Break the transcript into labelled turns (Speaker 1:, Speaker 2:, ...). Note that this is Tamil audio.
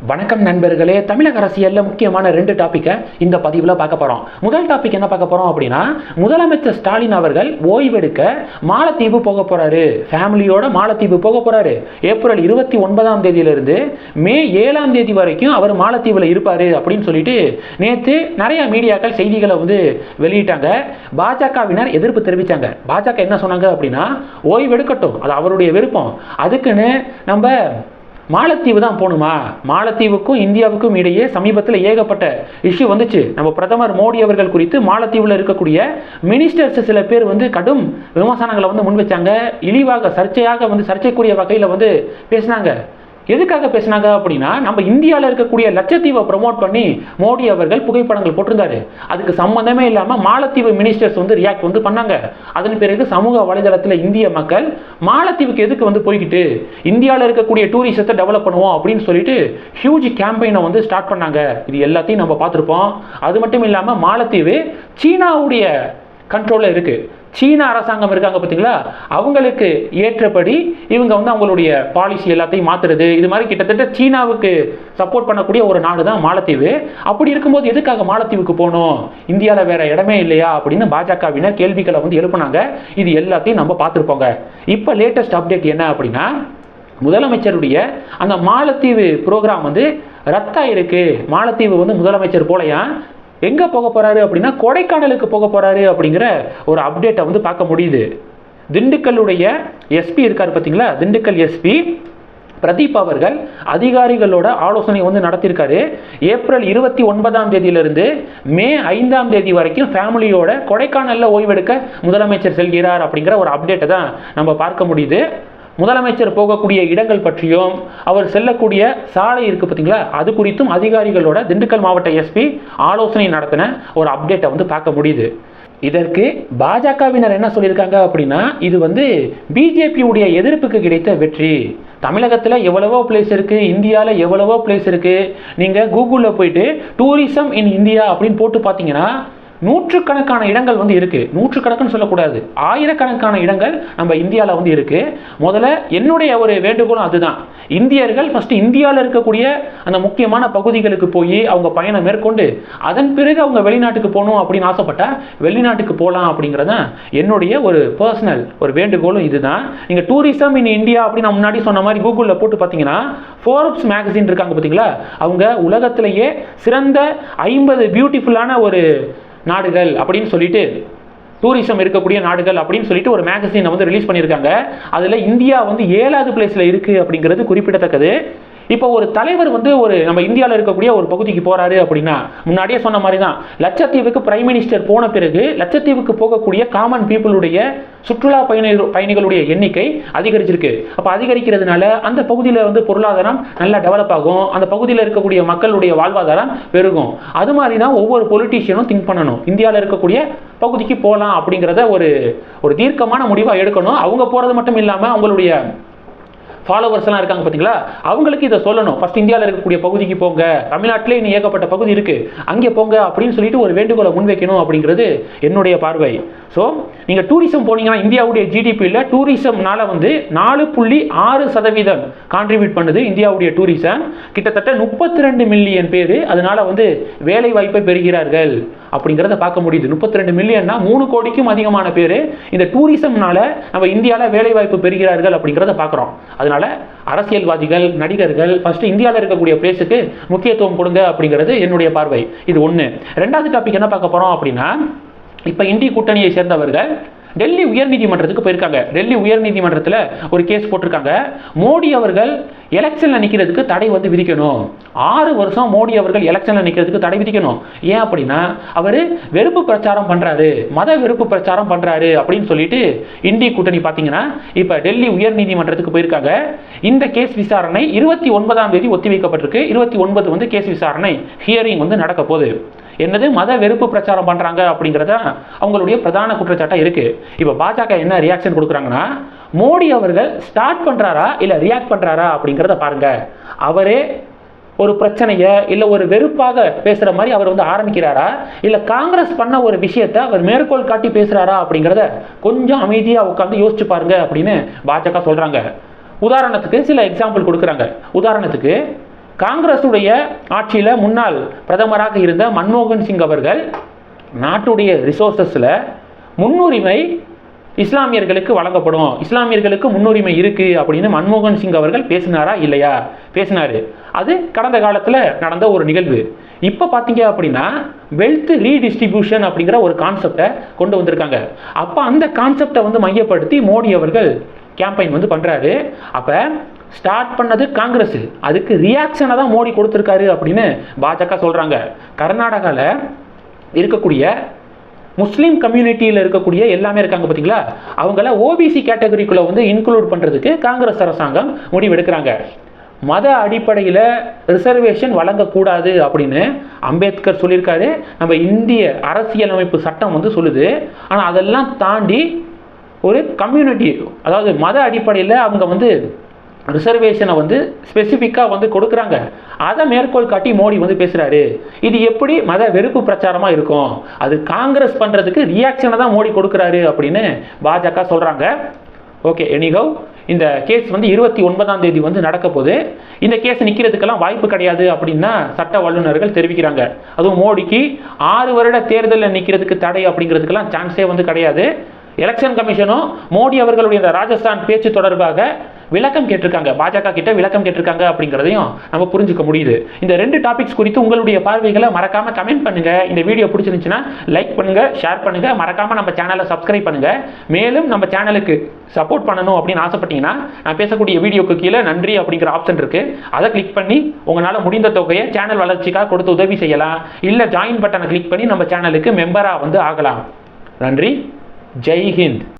Speaker 1: வணக்கம் நண்பர்களே தமிழக அரசியலில் முக்கியமான ரெண்டு டாப்பிக்கை இந்த பதிவில் பார்க்க போகிறோம் முதல் டாபிக் என்ன பார்க்க போகிறோம் அப்படின்னா முதலமைச்சர் ஸ்டாலின் அவர்கள் ஓய்வெடுக்க மாலத்தீவு போக போகிறாரு ஃபேமிலியோட மாலத்தீவு போக போகிறாரு ஏப்ரல் இருபத்தி ஒன்பதாம் தேதியிலிருந்து மே ஏழாம் தேதி வரைக்கும் அவர் மாலத்தீவில் இருப்பார் அப்படின்னு சொல்லிட்டு நேற்று நிறைய மீடியாக்கள் செய்திகளை வந்து வெளியிட்டாங்க. பாஜகவினர் எதிர்ப்பு தெரிவித்தாங்க பாஜக என்ன சொன்னாங்க அப்படின்னா ஓய்வெடுக்கட்டும். அது அவருடைய விருப்பம். அதுக்குன்னு நம்ம மாலத்தீவு தான் போகணுமா? மாலத்தீவுக்கும் இந்தியாவுக்கும் இடையே சமீபத்தில் ஏகப்பட்ட இஷ்யூ வந்துச்சு. நம்ம பிரதமர் மோடி அவர்கள் குறித்து மாலத்தீவில் இருக்கக்கூடிய மினிஸ்டர்ஸ் சில பேர் வந்து கடும் விமர்சனங்களை வந்து முன் வச்சாங்க. இழிவாக சர்ச்சையாக வந்து சர்ச்சைக்குரிய வகையில் வந்து பேசினாங்க. எதுக்காக பேசினாங்க அப்படின்னா நம்ம இந்தியாவில் இருக்கக்கூடிய லட்சத்தீவை ப்ரமோட் பண்ணி மோடி அவர்கள் புகைப்படங்கள் போட்டிருந்தாரு. அதுக்கு சம்மந்தமே இல்லாமல் மாலத்தீவு மினிஸ்டர்ஸ் வந்து ரியாக்ட் வந்து பண்ணாங்க. அதன் பிறகு சமூக வலைதளத்தில் இந்திய மக்கள் மாலத்தீவுக்கு எதுக்கு வந்து போய்கிட்டு இந்தியாவில் இருக்கக்கூடிய டூரிசத்தை டெவலப் பண்ணுவோம் அப்படின்னு சொல்லிட்டு ஹியூஜ் கேம்பெயினை வந்து ஸ்டார்ட் பண்ணாங்க. இது எல்லாத்தையும் நம்ம பார்த்துருப்போம். அது மட்டும் இல்லாமல் மாலத்தீவு சீனாவுடைய கண்ட்ரோலில் இருக்குது சீன அரசாங்கம் இருக்காங்க பார்த்தீங்களா அவங்களுக்கு ஏற்றபடி இவங்க வந்து அவங்களுடைய பாலிசி எல்லாத்தையும் மாற்றுறது இது மாதிரி கிட்டத்தட்ட சீனாவுக்கு சப்போர்ட் பண்ணக்கூடிய ஒரு நாடு தான் மாலத்தீவு. அப்படி இருக்கும்போது எதுக்காக மாலத்தீவுக்கு போகணும்? இந்தியாவில் வேற இடமே இல்லையா? அப்படின்னு பாஜகவினர் கேள்விகளை வந்து எழுப்புனாங்க. இது எல்லாத்தையும் நம்ம பார்த்துருப்போங்க. இப்போ லேட்டஸ்ட் அப்டேட் என்ன அப்படின்னா முதலமைச்சருடைய அந்த மாலத்தீவு ப்ரோக்ராம் வந்து ரத்தாயிருக்கு மாலத்தீவு வந்து முதலமைச்சர் போலையா? எங்கே போக போகிறாரு அப்படின்னா கொடைக்கானலுக்கு போக போகிறாரு அப்படிங்கிற ஒரு அப்டேட்டை வந்து பார்க்க முடியுது. திண்டுக்கல்லுடைய எஸ்பி இருக்கார் பார்த்தீங்களா? திண்டுக்கல் எஸ்பி பிரதீப் அவர்கள் அதிகாரிகளோட ஆலோசனை வந்து நடத்தியிருக்காரு. ஏப்ரல் இருபத்தி ஒன்பதாம் தேதியிலிருந்து மே ஐந்தாம் தேதி வரைக்கும் ஃபேமிலியோட கொடைக்கானலில் ஓய்வெடுக்க முதலமைச்சர் செல்கிறார் அப்படிங்கிற ஒரு அப்டேட்டை தான் நம்ம பார்க்க முடியுது. முதலமைச்சர் போகக்கூடிய இடங்கள் பற்றியும் அவர் செல்லக்கூடிய சாலை இருக்குது பார்த்தீங்களா? அது குறித்தும் அதிகாரிகளோட திண்டுக்கல் மாவட்ட எஸ்பி ஆலோசனை நடத்தின ஒரு அப்டேட்டை வந்து பார்க்க முடியுது. இதற்கு பாஜகவினர் என்ன சொல்லியிருக்காங்க அப்படின்னா இது வந்து பிஜேபியுடைய எதிர்ப்புக்கு கிடைத்த வெற்றி. தமிழகத்தில் எவ்வளவோ பிளேஸ் இருக்குது இந்தியாவில் எவ்வளவோ பிளேஸ் இருக்குது நீங்கள் கூகுளில் போயிட்டு டூரிசம் இன் இந்தியா அப்படின்னு போட்டு பார்த்தீங்கன்னா நூற்றுக்கணக்கான இடங்கள் வந்து இருக்குது நூற்றுக்கணக்குன்னு சொல்லக்கூடாது. ஆயிரக்கணக்கான இடங்கள் நம்ம இந்தியாவில் வந்து இருக்குது முதல்ல என்னுடைய ஒரு வேண்டுகோளும் அதுதான். இந்தியர்கள் ஃபஸ்ட்டு இந்தியாவில் இருக்கக்கூடிய அந்த முக்கியமான பகுதிகளுக்கு போய் அவங்க பயணம் மேற்கொண்டு அதன் பிறகு அவங்க வெளிநாட்டுக்கு போகணும் அப்படின்னு ஆசைப்பட்டா வெளிநாட்டுக்கு போகலாம் அப்படிங்கிறது தான் என்னுடைய ஒரு பர்சனல் ஒரு வேண்டுகோளும் இதுதான். நீங்கள் டூரிசம் இன் இந்தியா அப்படின்னு நான் முன்னாடி சொன்ன மாதிரி கூகுளில் போட்டு பார்த்தீங்கன்னா ஃபோர்ப்ஸ் மேகசின் இருக்காங்க பார்த்தீங்களா அவங்க உலகத்திலேயே சிறந்த ஐம்பது பியூட்டிஃபுல்லான ஒரு நாடுகள் அப்படின்னு சொல்லிட்டு டூரிசம் இருக்கக்கூடிய நாடுகள் அப்படின்னு சொல்லிட்டு ஒரு மேகசினை வந்து ரிலீஸ் பண்ணியிருக்காங்க. அதில் இந்தியா வந்து ஏழாவது பிளேஸில் இருக்குது அப்படிங்கிறது குறிப்பிடத்தக்கது. இப்போ ஒரு தலைவர் வந்து ஒரு நம்ம இந்தியாவில் இருக்கக்கூடிய ஒரு பகுதிக்கு போகிறாரு அப்படின்னா முன்னாடியே சொன்ன மாதிரி தான் லட்சத்தீவுக்கு பிரைம் மினிஸ்டர் போன பிறகு லட்சத்தீவுக்கு போகக்கூடிய காமன் பீப்புளுடைய சுற்றுலா பயணி பயணிகளுடைய எண்ணிக்கை அதிகரிச்சிருக்கு. அப்போ அதிகரிக்கிறதுனால அந்த பகுதியில் வந்து பொருளாதாரம் நல்லா டெவலப் ஆகும். அந்த பகுதியில் இருக்கக்கூடிய மக்களுடைய வாழ்வாதாரம் பெருகும். அது மாதிரி தான் ஒவ்வொரு பொலிட்டீஷியனும் திங்க் பண்ணணும். இந்தியாவில் இருக்கக்கூடிய பகுதிக்கு போகலாம் அப்படிங்கிறத ஒரு ஒரு தீர்க்கமான முடிவாக எடுக்கணும். அவங்க போகிறது மட்டும் இல்லாமல் அவங்களுடைய ஃபாலோவர்ஸ்லாம் இருக்காங்க பார்த்தீங்களா அவங்களுக்கு இதை சொல்லணும். ஃபஸ்ட் இந்தியாவில் இருக்கக்கூடிய பகுதிக்கு போங்க. தமிழ்நாட்டிலே இன்னும் ஏகப்பட்ட பகுதி இருக்குது அங்கே போங்க அப்படின்னு சொல்லிட்டு ஒரு வேண்டுகோளை முன்வைக்கணும் அப்படிங்கிறது என்னுடைய பார்வை. ஸோ நீங்கள் டூரிசம் போனீங்கன்னா இந்தியாவுடைய ஜிடிபியில் டூரிசம்னால வந்து நாலு புள்ளி ஆறு சதவீதம் கான்ட்ரிபியூட் பண்ணுது இந்தியாவுடைய டூரிசம் கிட்டத்தட்ட முப்பத்தி ரெண்டு மில்லியன் பேர் அதனால் வந்து வேலை வாய்ப்பை பெறுகிறார்கள். அப்படிங்கிறத பார்க்க முடியுது. முப்பத்தி ரெண்டு மில்லியன்னா மூணு கோடிக்கும் அதிகமான பேர் இந்த டூரிசம்னால நம்ம இந்தியாவில் வேலைவாய்ப்பு பெறுகிறார்கள் அப்படிங்கிறத பார்க்குறோம். அதனால அரசியல்வாதிகள் நடிகர்கள் ஃபர்ஸ்ட் இந்தியாவில் இருக்கக்கூடிய பிளேஸுக்கு முக்கியத்துவம் கொடுங்க அப்படிங்கிறது என்னுடைய பார்வை. இது ஒன்று ரெண்டாவது டாபிக் என்ன பார்க்க போகிறோம் அப்படின்னா இப்போ இந்திய கூட்டணியை சேர்ந்தவர்கள் டெல்லி உயர்நீதிமன்றத்துக்கு போயிருக்காங்க. டெல்லி உயர்நீதிமன்றத்தில் ஒரு கேஸ் போட்டிருக்காங்க. மோடி அவர்கள் எலெக்ஷனில் நிற்கிறதுக்கு தடை வந்து விதிக்கணும். ஆறு வருஷம் மோடி அவர்கள் எலெக்ஷனில் நிற்கிறதுக்கு தடை விதிக்கணும். ஏன் அப்படின்னா அவர் வெறுப்பு பிரச்சாரம் பண்ணுறாரு மத வெறுப்பு பிரச்சாரம் பண்ணுறாரு அப்படின்னு சொல்லிட்டு இந்திய கூட்டணி பார்த்தீங்கன்னா இப்போ டெல்லி உயர்நீதிமன்றத்துக்கு போயிருக்காங்க. இந்த கேஸ் விசாரணை இருபத்தி ஒன்பதாம் தேதி ஒத்திவைக்கப்பட்டிருக்கு. இருபத்தி ஒன்பது வந்து கேஸ் விசாரணை ஹியரிங் வந்து நடக்க போகுது. என்னது மத வெறுப்பு பிரச்சாரம் பண்ணுறாங்க அப்படிங்கிறத அவங்களுடைய பிரதான குற்றச்சாட்டாக இருக்குது இப்போ பாஜக என்ன ரியாக்ஷன் கொடுக்குறாங்கன்னா மோடி அவர்கள் ஸ்டார்ட் பண்ணுறாரா இல்லை ரியாக்ட் பண்ணுறாரா அப்படிங்கிறத பாருங்கள் அவரே ஒரு பிரச்சனையை இல்லை ஒரு வெறுப்பாக பேசுகிற மாதிரி அவர் வந்து ஆரம்பிக்கிறாரா? இல்லை காங்கிரஸ் பண்ண ஒரு விஷயத்தை அவர் மேற்கோள் காட்டி பேசுகிறாரா அப்படிங்கிறத கொஞ்சம் அமைதியாக உட்காந்து யோசிச்சு பாருங்க அப்படின்னு பாஜக சொல்கிறாங்க உதாரணத்துக்கு சில எக்ஸாம்பிள் கொடுக்குறாங்க. உதாரணத்துக்கு காங்கிரஸுடைய ஆட்சியில் முன்னாள் பிரதமராக இருந்த மன்மோகன் சிங் அவர்கள் நாட்டுடைய ரிசோர்சஸில் முன்னுரிமை இஸ்லாமியர்களுக்கு வழங்கப்படும். இஸ்லாமியர்களுக்கு முன்னுரிமை இருக்குது அப்படின்னு மன்மோகன் சிங் அவர்கள் பேசினாரா இல்லையா? பேசினாரு. அது கடந்த காலத்தில் நடந்த ஒரு நிகழ்வு. இப்போ பார்த்தீங்க அப்படின்னா வெல்த் ரீடிஸ்ட்ரிபியூஷன் அப்படிங்கிற ஒரு கான்செப்டை கொண்டு வந்திருக்காங்க. அப்போ அந்த கான்செப்டை வந்து மையப்படுத்தி மோடி அவர்கள் கேம்பெயின் வந்து பண்ணுறாரு அப்போ ஸ்டார்ட் பண்ணது காங்கிரஸ். அதுக்கு ரியாக்ஷனை தான் மோடி கொடுத்துருக்காரு அப்படின்னு பாஜக சொல்கிறாங்க கர்நாடகாவில் இருக்கக்கூடிய முஸ்லீம் கம்யூனிட்டியில் இருக்கக்கூடிய எல்லாமே இருக்காங்க பார்த்தீங்களா அவங்கள ஓபிசி கேட்டகரிக்குள்ளே வந்து இன்க்ளூட் பண்ணுறதுக்கு காங்கிரஸ் அரசாங்கம் முடிவெடுக்கிறாங்க. மத அடிப்படையில் ரிசர்வேஷன் வழங்கக்கூடாது அப்படின்னு அம்பேத்கர் சொல்லியிருக்காரு. நம்ம இந்திய அரசியலமைப்பு சட்டம் வந்து சொல்லுது. ஆனால் அதெல்லாம் தாண்டி ஒரு கம்யூனிட்டி அதாவது மத அடிப்படையில் அவங்க வந்து ரிசர்வேஷனை வந்து ஸ்பெசிஃபிக்காக வந்து கொடுக்குறாங்க. அதை மேற்கோள் காட்டி மோடி வந்து பேசுகிறாரு இது எப்படி மத வெறுப்பு பிரச்சாரமாக இருக்கும்? அது காங்கிரஸ் பண்ணுறதுக்கு ரியாக்ஷனை தான் மோடி கொடுக்குறாரு அப்படின்னு பாஜக சொல்கிறாங்க ஓகே எனிகவ் இந்த கேஸ் வந்து இருபத்தி ஒன்பதாம் தேதி வந்து நடக்க போகுது. இந்த கேஸ் நிற்கிறதுக்கெல்லாம் வாய்ப்பு கிடையாது அப்படின்னா சட்ட வல்லுநர்கள் தெரிவிக்கிறாங்க. அதுவும் மோடிக்கு ஆறு வருட தேர்தலில் நிற்கிறதுக்கு தடை அப்படிங்கிறதுக்கெல்லாம் சான்ஸே வந்து கிடையாது. எலெக்ஷன் கமிஷனும் மோடி அவர்களுடைய இந்த ராஜஸ்தான் பேச்சு தொடர்பாக விளக்கம் கேட்டிருக்காங்க. பாஜக கிட்ட விளக்கம் கேட்டிருக்காங்க அப்படிங்கிறதையும் நம்ம புரிஞ்சுக்க முடியுது. இந்த ரெண்டு டாபிக்ஸ் குறித்து உங்களுடைய பார்வைகளை மறக்காம கமெண்ட் பண்ணுங்க. இந்த வீடியோ பிடிச்சிருந்துச்சுன்னா லைக் பண்ணுங்க ஷேர் பண்ணுங்க. மறக்காம நம்ம சேனலை சப்ஸ்கிரைப் பண்ணுங்க. மேலும் நம்ம சேனலுக்கு சப்போர்ட் பண்ணணும் அப்படின்னு ஆசைப்பட்டீங்கன்னா நான் பேசக்கூடிய வீடியோக்கு கீழே நன்றி அப்படிங்கிற ஆப்ஷன் இருக்கு. அதை கிளிக் பண்ணி உங்களால் முடிந்த தொகையை சேனல் வளர்ச்சிக்காக கொடுத்து உதவி செய்யலாம். இல்லை ஜாயின் பட்டனை கிளிக் பண்ணி நம்ம சேனலுக்கு மெம்பராக வந்து ஆகலாம். நன்றி. जय हिंद।